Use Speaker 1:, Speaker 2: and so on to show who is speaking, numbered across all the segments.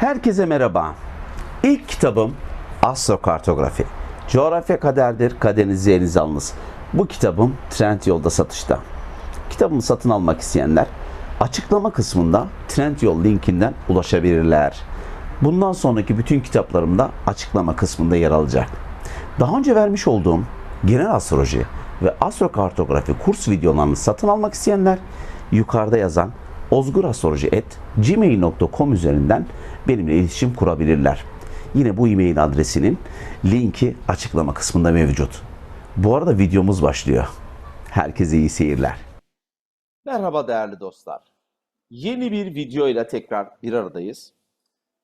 Speaker 1: Herkese merhaba. İlk kitabım Astrokartografi. Coğrafya kaderdir, kaderinizi elinize alınız. Bu kitabım Trendyol'da satışta. Kitabımı satın almak isteyenler açıklama kısmında Trendyol linkinden ulaşabilirler. Bundan sonraki bütün kitaplarım da açıklama kısmında yer alacak. Daha önce vermiş olduğum genel astroloji ve astrokartografi kurs videolarını satın almak isteyenler yukarıda yazan ozgurastroloji.gmail.com üzerinden benimle iletişim kurabilirler. Yine bu e-mail adresinin linki açıklama kısmında mevcut. Bu arada videomuz başlıyor. Herkese iyi seyirler. Merhaba değerli dostlar. Yeni bir video ile tekrar bir aradayız.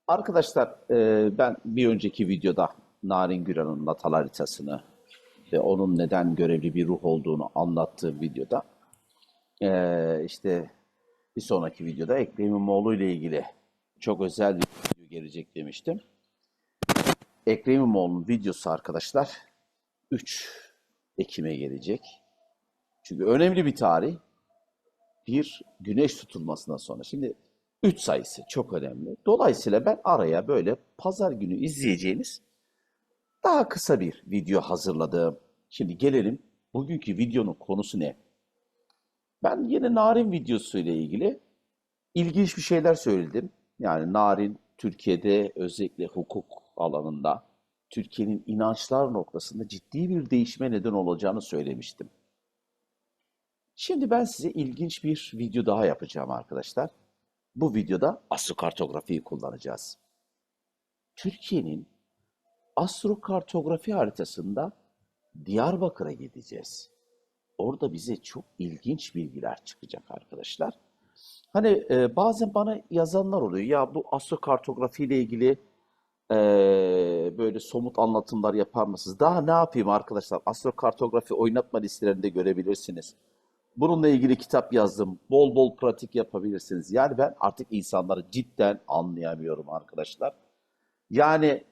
Speaker 1: Arkadaşlar e, ben bir önceki videoda Narin Güran'ın natal haritasını ve onun neden görevli bir ruh olduğunu anlattığım videoda e, işte bir sonraki videoda Ekrem İmamoğlu ile ilgili çok özel bir video gelecek demiştim. Ekrem İmamoğlu'nun videosu arkadaşlar 3 Ekim'e gelecek. Çünkü önemli bir tarih. Bir güneş tutulmasından sonra. Şimdi 3 sayısı çok önemli. Dolayısıyla ben araya böyle pazar günü izleyeceğiniz daha kısa bir video hazırladım. Şimdi gelelim bugünkü videonun konusu ne? Ben yine Narin videosu ile ilgili ilginç bir şeyler söyledim. Yani Narin Türkiye'de özellikle hukuk alanında Türkiye'nin inançlar noktasında ciddi bir değişime neden olacağını söylemiştim. Şimdi ben size ilginç bir video daha yapacağım arkadaşlar. Bu videoda astrokartografiyi kullanacağız. Türkiye'nin astrokartografi haritasında Diyarbakır'a gideceğiz. Orada bize çok ilginç bilgiler çıkacak arkadaşlar. Hani e, bazen bana yazanlar oluyor. Ya bu astrokartografi ile ilgili e, böyle somut anlatımlar yapar mısınız? Daha ne yapayım arkadaşlar? Astrokartografi oynatma listelerinde görebilirsiniz. Bununla ilgili kitap yazdım. Bol bol pratik yapabilirsiniz. Yani ben artık insanları cidden anlayamıyorum arkadaşlar. Yani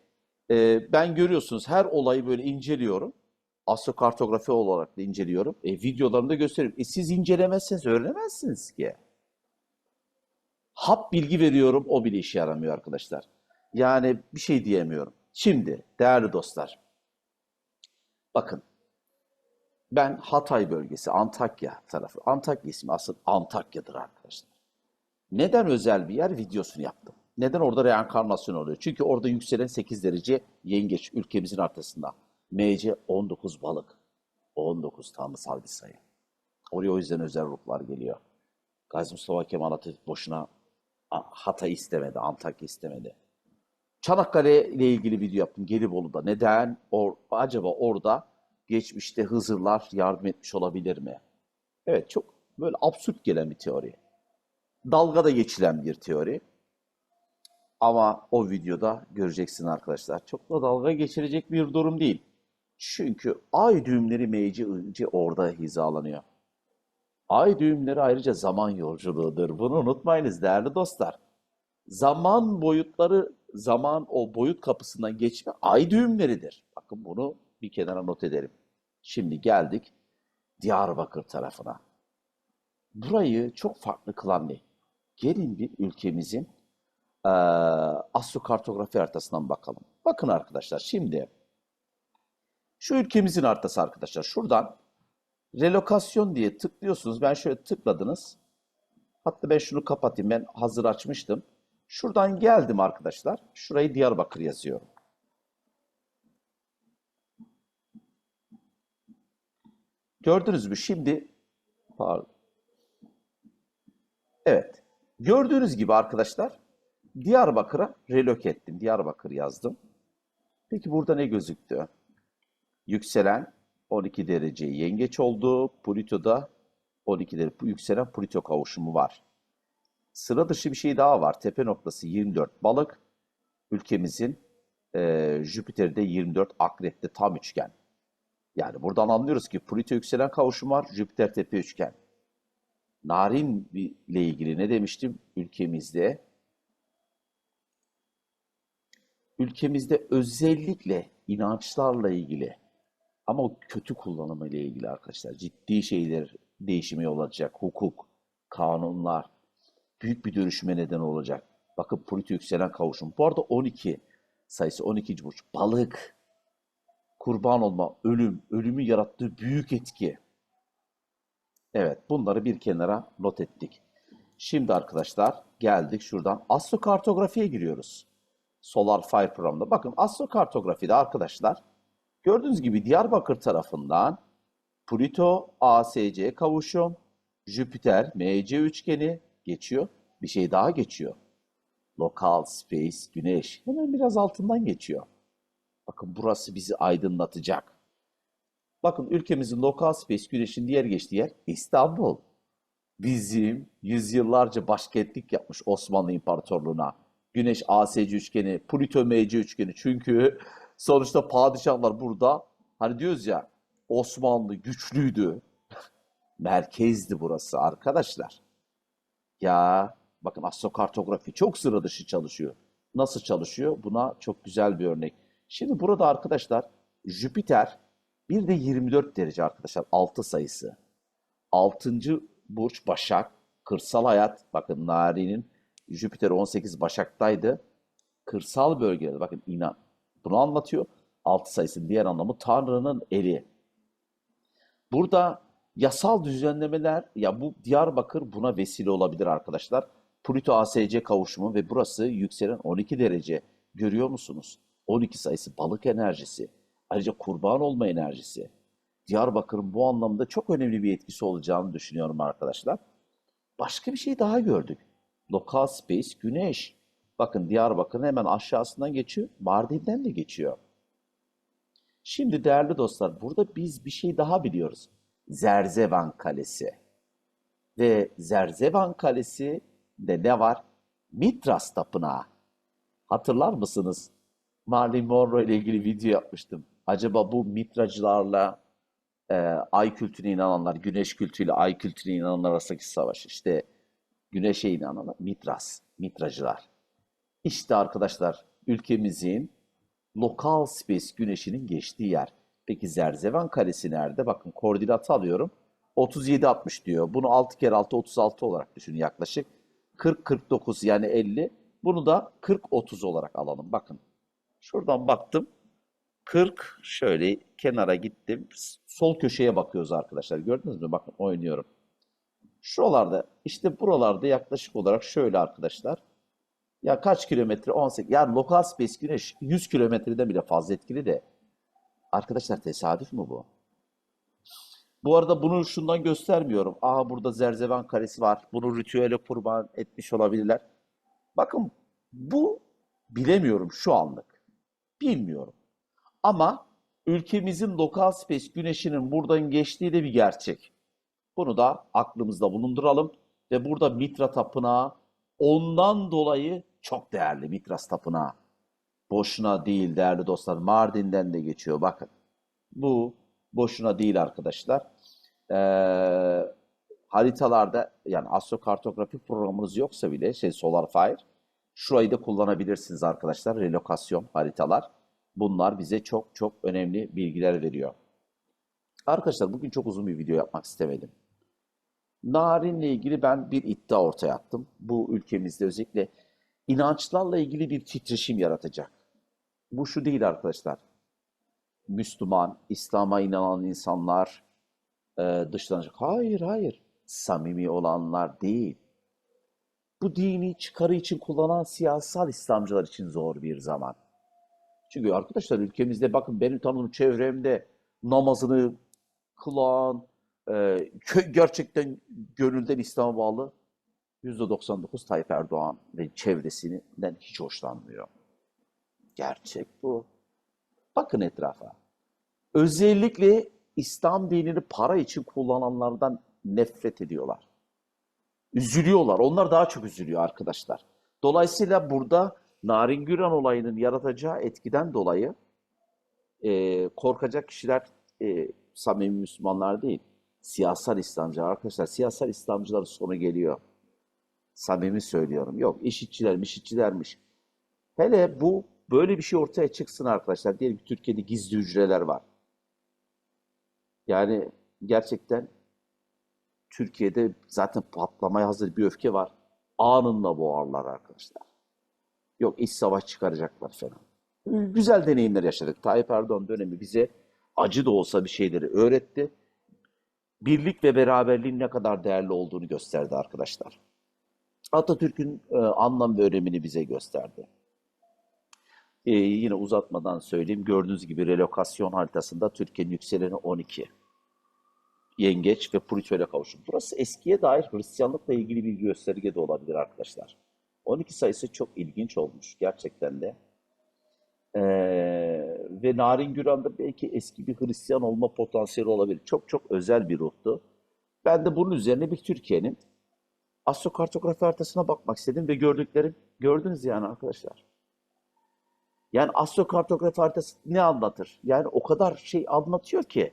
Speaker 1: e, ben görüyorsunuz her olayı böyle inceliyorum. Astrokartografi olarak da inceliyorum. E, videolarımda gösteriyorum. E, siz incelemezseniz öğrenemezsiniz ki. Hap bilgi veriyorum o bile işe yaramıyor arkadaşlar. Yani bir şey diyemiyorum. Şimdi değerli dostlar. Bakın ben Hatay bölgesi, Antakya tarafı. Antakya ismi aslında Antakya'dır arkadaşlar. Neden özel bir yer videosunu yaptım. Neden orada reenkarnasyon oluyor? Çünkü orada yükselen 8 derece yengeç ülkemizin arkasında. MC 19 balık. 19 tanrısal bir sayı. Oraya o yüzden özel ruhlar geliyor. Gazi Mustafa Kemal Atatürk boşuna Hatay istemedi, Antakya istemedi. Çanakkale ile ilgili video yaptım Gelibolu'da. Neden? Or, acaba orada geçmişte Hızırlar yardım etmiş olabilir mi? Evet çok böyle absürt gelen bir teori. Dalgada geçilen bir teori. Ama o videoda göreceksin arkadaşlar. Çok da dalga geçirecek bir durum değil. Çünkü ay düğümleri meyci orada hizalanıyor. Ay düğümleri ayrıca zaman yolculuğudur. Bunu unutmayınız değerli dostlar. Zaman boyutları, zaman o boyut kapısından geçme ay düğümleridir. Bakın bunu bir kenara not edelim. Şimdi geldik Diyarbakır tarafına. Burayı çok farklı kılan ne? Gelin bir ülkemizin e, astrokartografi haritasından bakalım. Bakın arkadaşlar şimdi şu ülkemizin haritası arkadaşlar. Şuradan relokasyon diye tıklıyorsunuz. Ben şöyle tıkladınız. Hatta ben şunu kapatayım. Ben hazır açmıştım. Şuradan geldim arkadaşlar. Şurayı Diyarbakır yazıyorum. Gördünüz mü? Şimdi pardon. Evet. Gördüğünüz gibi arkadaşlar Diyarbakır'a relok ettim. Diyarbakır yazdım. Peki burada ne gözüktü? Yükselen 12 derece yengeç oldu. Plüto'da 12 derece yükselen Plüto kavuşumu var. Sıra dışı bir şey daha var. Tepe noktası 24 balık. Ülkemizin e, Jüpiter'de 24 akrepte tam üçgen. Yani buradan anlıyoruz ki Plüto yükselen kavuşum var. Jüpiter tepe üçgen. Narin ile ilgili ne demiştim? Ülkemizde ülkemizde özellikle inançlarla ilgili ama o kötü kullanımı ile ilgili arkadaşlar ciddi şeyler değişime yol açacak. Hukuk, kanunlar büyük bir dönüşüme neden olacak. Bakın Plüto yükselen kavuşum. Bu arada 12 sayısı 12. burç. Balık. Kurban olma, ölüm, ölümün yarattığı büyük etki. Evet, bunları bir kenara not ettik. Şimdi arkadaşlar geldik şuradan astrokartografiye giriyoruz. Solar Fire programında. Bakın astrokartografide arkadaşlar gördüğünüz gibi Diyarbakır tarafından Plüto ASC kavuşum, Jüpiter MC üçgeni geçiyor. Bir şey daha geçiyor. Lokal space güneş hemen biraz altından geçiyor. Bakın burası bizi aydınlatacak. Bakın ülkemizin lokal space güneşin diğer geçtiği yer İstanbul. Bizim yüzyıllarca başkentlik yapmış Osmanlı İmparatorluğu'na. Güneş ASC üçgeni, Plüto MC üçgeni. Çünkü sonuçta padişahlar burada hani diyoruz ya Osmanlı güçlüydü. Merkezdi burası arkadaşlar. Ya bakın astrokartografi çok sıra dışı çalışıyor. Nasıl çalışıyor? Buna çok güzel bir örnek. Şimdi burada arkadaşlar Jüpiter bir de 24 derece arkadaşlar 6 sayısı. 6. burç Başak, kırsal hayat. Bakın Nari'nin Jüpiter 18 Başak'taydı. Kırsal bölgelerde bakın inan. Bunu anlatıyor. 6 sayısının diğer anlamı Tanrı'nın eli. Burada yasal düzenlemeler ya bu Diyarbakır buna vesile olabilir arkadaşlar. Plüto ASC kavuşumu ve burası yükselen 12 derece. Görüyor musunuz? 12 sayısı balık enerjisi. Ayrıca kurban olma enerjisi. Diyarbakır'ın bu anlamda çok önemli bir etkisi olacağını düşünüyorum arkadaşlar. Başka bir şey daha gördük. Lokal space güneş. Bakın Diyarbakır'ın hemen aşağısından geçiyor. Mardin'den de geçiyor. Şimdi değerli dostlar burada biz bir şey daha biliyoruz. Zerzevan Kalesi. Ve Zerzevan Kalesi de ne var? Mitras Tapınağı. Hatırlar mısınız? Marilyn Monroe ile ilgili video yapmıştım. Acaba bu mitracılarla e, ay kültürüne inananlar, güneş kültürüyle ay kültürüne inananlar arasındaki savaş. İşte güneşe inananlar, mitras, mitracılar. İşte arkadaşlar ülkemizin lokal space güneşinin geçtiği yer. Peki Zerzevan Kalesi nerede? Bakın koordinatı alıyorum. 37-60 diyor. Bunu 6 kere 6 36 olarak düşünün yaklaşık. 40-49 yani 50. Bunu da 40-30 olarak alalım. Bakın şuradan baktım. 40 şöyle kenara gittim. Sol köşeye bakıyoruz arkadaşlar. Gördünüz mü? Bakın oynuyorum. Şuralarda işte buralarda yaklaşık olarak şöyle arkadaşlar. Ya kaç kilometre? 18. Yani lokal space güneş 100 kilometreden bile fazla etkili de. Arkadaşlar tesadüf mü bu? Bu arada bunu şundan göstermiyorum. Aa burada Zerzevan Kalesi var. Bunu ritüele kurban etmiş olabilirler. Bakın bu bilemiyorum şu anlık. Bilmiyorum. Ama ülkemizin lokal space güneşinin buradan geçtiği de bir gerçek. Bunu da aklımızda bulunduralım. Ve burada Mitra Tapınağı ondan dolayı çok değerli Mitras Tapınağı. Boşuna değil değerli dostlar. Mardin'den de geçiyor bakın. Bu boşuna değil arkadaşlar. Ee, haritalarda yani astrokartografi programınız yoksa bile şey Solar Fire şurayı da kullanabilirsiniz arkadaşlar. Relokasyon haritalar. Bunlar bize çok çok önemli bilgiler veriyor. Arkadaşlar bugün çok uzun bir video yapmak istemedim. Narin'le ilgili ben bir iddia ortaya attım. Bu ülkemizde özellikle inançlarla ilgili bir titreşim yaratacak. Bu şu değil arkadaşlar. Müslüman, İslam'a inanan insanlar e, dışlanacak. Hayır, hayır. Samimi olanlar değil. Bu dini çıkarı için kullanan siyasal İslamcılar için zor bir zaman. Çünkü arkadaşlar ülkemizde bakın benim tanıdığım çevremde namazını kılan, e, gerçekten gönülden İslam'a bağlı %99 Tayyip Erdoğan ve çevresinden hiç hoşlanmıyor. Gerçek bu. Bakın etrafa. Özellikle İslam dinini para için kullananlardan nefret ediyorlar. Üzülüyorlar. Onlar daha çok üzülüyor arkadaşlar. Dolayısıyla burada Narin Güran olayının yaratacağı etkiden dolayı e, korkacak kişiler e, samimi Müslümanlar değil. Siyasal İslamcılar. Arkadaşlar siyasal İslamcıların sonu geliyor. Samimi söylüyorum. Yok işitçilermiş, işitçilermiş. Hele bu böyle bir şey ortaya çıksın arkadaşlar. Diyelim ki Türkiye'de gizli hücreler var. Yani gerçekten Türkiye'de zaten patlamaya hazır bir öfke var. Anında boğarlar arkadaşlar.
Speaker 2: Yok iç savaş çıkaracaklar falan. Güzel deneyimler yaşadık. Tayyip Erdoğan dönemi bize acı da olsa bir şeyleri öğretti. Birlik ve beraberliğin ne kadar değerli olduğunu gösterdi arkadaşlar. Atatürk'ün e, anlam ve önemini bize gösterdi. E, yine uzatmadan söyleyeyim. Gördüğünüz gibi relokasyon haritasında Türkiye'nin yükseleni 12. Yengeç ve Plüto'yla kavuşum. Burası eskiye dair Hristiyanlıkla ilgili bir gösterge de olabilir arkadaşlar. 12 sayısı çok ilginç olmuş gerçekten de. Ee, ve Narin Güran'da belki eski bir Hristiyan olma potansiyeli olabilir. Çok çok özel bir ruhtu. Ben de bunun üzerine bir Türkiye'nin astrokartografi haritasına bakmak istedim ve gördüklerim gördünüz yani arkadaşlar. Yani astrokartografi haritası ne anlatır? Yani o kadar şey anlatıyor ki.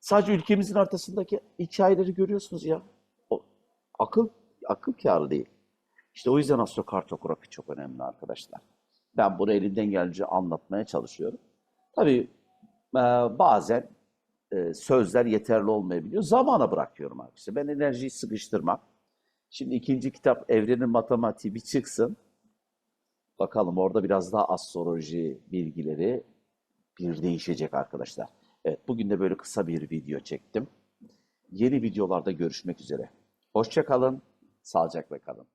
Speaker 2: Sadece ülkemizin haritasındaki hikayeleri görüyorsunuz ya. O, akıl akıl kârı değil. İşte o yüzden astrokartografi çok önemli arkadaşlar. Ben bunu elimden gelince anlatmaya çalışıyorum. Tabii e, bazen e, sözler yeterli olmayabiliyor. Zamana bırakıyorum arkadaşlar. Ben enerjiyi sıkıştırmam. Şimdi ikinci kitap Evrenin Matematiği bir çıksın. Bakalım orada biraz daha astroloji bilgileri bir değişecek arkadaşlar. Evet bugün de böyle kısa bir video çektim. Yeni videolarda görüşmek üzere. Hoşça kalın, sağlıcakla kalın.